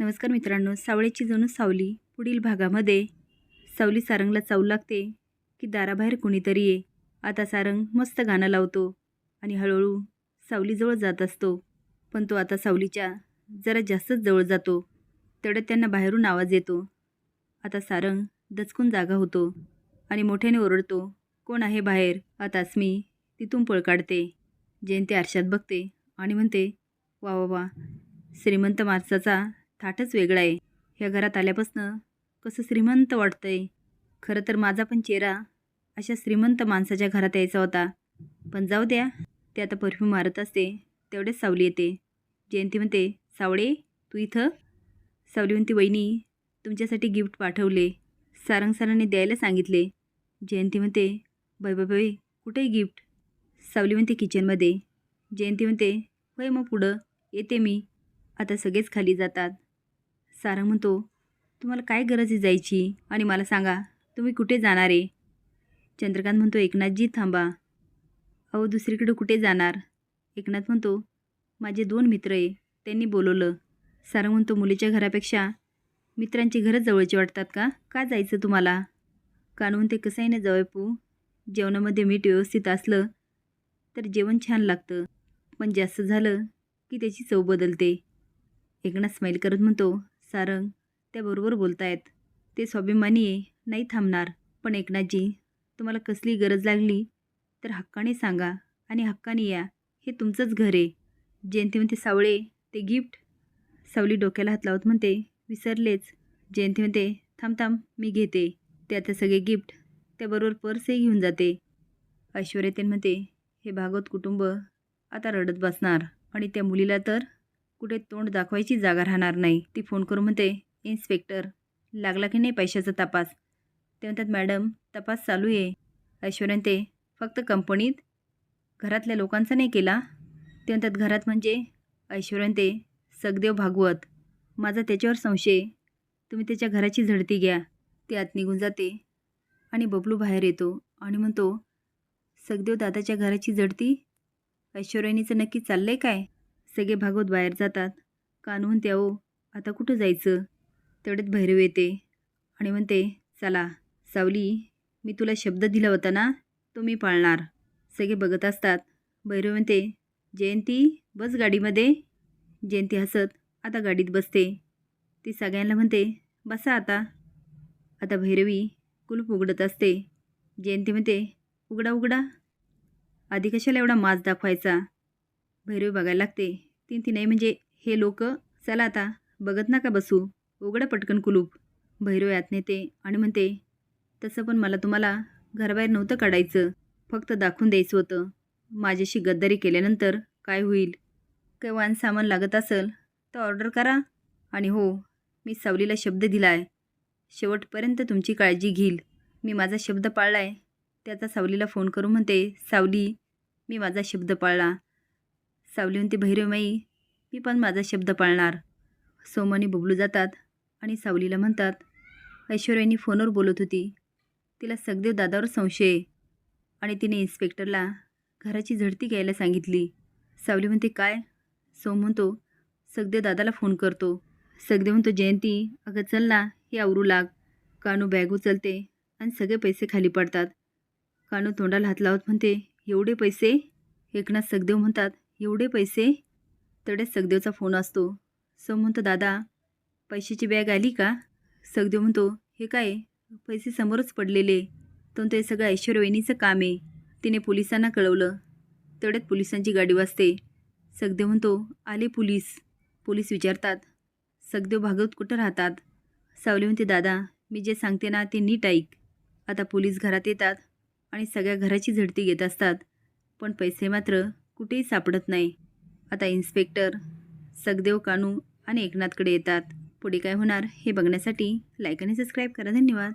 नमस्कार मित्रांनो सावळेची जणू सावली पुढील भागामध्ये. सावली सारंगला चावू लागते की दाराबाहेर कुणीतरी ये. आता सारंग मस्त गाणं लावतो आणि हळूहळू सावलीजवळ जात असतो. पण तो आता सावलीच्या जरा जास्तच जवळ जातो. तेवढ्यात त्यांना बाहेरून आवाज येतो. आता सारंग दचकून जागा होतो आणि मोठ्याने ओरडतो कोण आहे बाहेर? आता अस्मी तिथून पळ काढते. जयंती आरशात बघते आणि म्हणते वा वा वा श्रीमंत माणसाचा थाटच वेगळा आहे. ह्या घरात आल्यापासनं कसं श्रीमंत वाटतंय. खरं तर माझा पण चेहरा अशा श्रीमंत माणसाच्या घरात यायचा होता. पण जाऊ द्या ते आता परफ्यूम मारत असते तेवढेच सावली येते. जयंती म्हणते सावळे तू इथं? सावली म्हणते वहिनी तुमच्यासाठी गिफ्ट पाठवले. सारंग सरांनी द्यायला सांगितले. जयंती म्हणते बाय बाय बाई कुठेही गिफ्ट? सावली म्हणते किचनमध्ये. जयंती म्हणते होय मग पुढं येते मी. आता सगळेच खाली जातात. सारा म्हणतो तुम्हाला काय गरज आहे जायची? आणि मला सांगा तुम्ही कुठे जाणार आहे? चंद्रकांत म्हणतो एकनाथजी थांबा. अहो दुसरीकडे कुठे जाणार? एकनाथ म्हणतो माझे दोन मित्र आहे त्यांनी बोलवलं. सारा म्हणतो मुलीच्या घरापेक्षा मित्रांची घरं जवळची वाटतात का? का जायचं तुम्हाला? कानून ते कसं आहे ना जवळपू जेवणामध्ये मीठ व्यवस्थित असलं तर जेवण छान लागतं पण जास्त झालं की त्याची चव बदलते. एकनाथ स्माईल करत म्हणतो सारंग त्याबरोबर बोलतायत. ते स्वाभिमानी आहे नाही थांबणार. पण एकनाथजी तुम्हाला कसली गरज लागली? तर हक्काने सांगा आणि हक्काने या. हे तुमचंच घर आहे. जयंती म्हणते सावळे ते गिफ्ट? सावली डोक्याला हात लावत म्हणते विसरलेच. जयंती म्हणते थांब थांब मी घेते. ते आता सगळे गिफ्ट. त्याबरोबर पर्सही घेऊन जाते. ऐश्वर्यतेन म्हणते हे भागवत कुटुंब आता रडत बसणार. आणि त्या मुलीला तर? कुठे तोंड दाखवायची जागा राहणार नाही. ती फोन करून म्हणते इन्स्पेक्टर लागला की नाही पैशाचा तपास? ते म्हणतात मॅडम तपास चालू आहे. ऐश्वर्यन ते फक्त कंपनीत? घरातल्या लोकांचा नाही केला? ते म्हणतात घरात म्हणजे? ऐश्वर्यन ते सगदेव भागवत माझा त्याच्यावर संशय तुम्ही त्याच्या घराची झडती घ्या. ते आत निघून जाते आणि बबलू बाहेर येतो आणि म्हणतो सगदेव दादाच्या घराची झडती? ऐश्वर्यानीचं नक्की आहे काय? सगळे भागवत बाहेर जातात. कानू म्हणते अहो आता कुठं जायचं? तेवढ्यात भैरव येते आणि म्हणते चला सावली मी तुला शब्द दिला होता ना तो मी पाळणार. सगळे बघत असतात. भैरव म्हणते जयंती बस गाडीमध्ये. जयंती हसत आता गाडीत बसते. ती सगळ्यांना म्हणते बसा आता. आता भैरवी कुलूप उघडत असते. जयंती म्हणते उघडा उघडा. आधी कशाला एवढा माज दाखवायचा? भैरवी बघायला लागते. तीन ती नाही म्हणजे हे लोक चला आता बघत नका बसू. उघडा पटकन कुलूप. भैरव यात नेते आणि म्हणते तसं पण मला तुम्हाला घराबाहेर नव्हतं काढायचं. फक्त दाखवून द्यायचं होतं. माझ्याशी गद्दारी केल्यानंतर काय होईल? काही वान सामान लागत असेल तर ऑर्डर करा. आणि हो मी सावलीला शब्द दिला आहे शेवटपर्यंत तुमची काळजी घेईल. मी माझा शब्द पाळला आहे त्याचा सावलीला फोन करून म्हणते सावली मी माझा शब्द पाळला. सावली म्हणते भैरवमाई मी पण माझा शब्द पाळणार. सोमानी बबलू जातात आणि सावलीला म्हणतात ऐश्वर्यानी फोनवर बोलत होती. तिला सगदेव दादावर संशय आणि तिने इन्स्पेक्टरला घराची झडती घ्यायला सांगितली. सावली म्हणते काय? सोम म्हणतो सगदेव दादाला फोन करतो. सगदेव म्हणतो जयंती अगं चल ना हे आवरू लाग. कानू बॅग उचलते आणि सगळे पैसे खाली पडतात. कानू तोंडाला हात लावत म्हणते एवढे पैसे? एकनाथ सगदेव म्हणतात एवढे पैसे? तेवढ्याच सगदेवचा फोन असतो. सो म्हणतो दादा पैशाची बॅग आली का? सगदेव म्हणतो हे काय? पैसे समोरच पडलेले. तो ते सगळं ऐश्वर्यवहिनीचं काम आहे. तिने पोलिसांना कळवलं. तेवढ्यात पोलिसांची गाडी वाजते. सगदेव म्हणतो आले पोलीस. पोलीस विचारतात. सगदेव भागवत कुठं राहतात? सावली म्हणते दादा मी जे सांगते ना ते नीट ऐक. आता पोलीस घरात येतात आणि सगळ्या घराची झडती घेत असतात. पण पैसे मात्र कुठेही सापडत नाही. आता इन्स्पेक्टर सगदेव कानू आणि एकनाथकडे येतात. पुढे काय होणार हे बघण्यासाठी लाईक आणि सबस्क्राईब करा. धन्यवाद.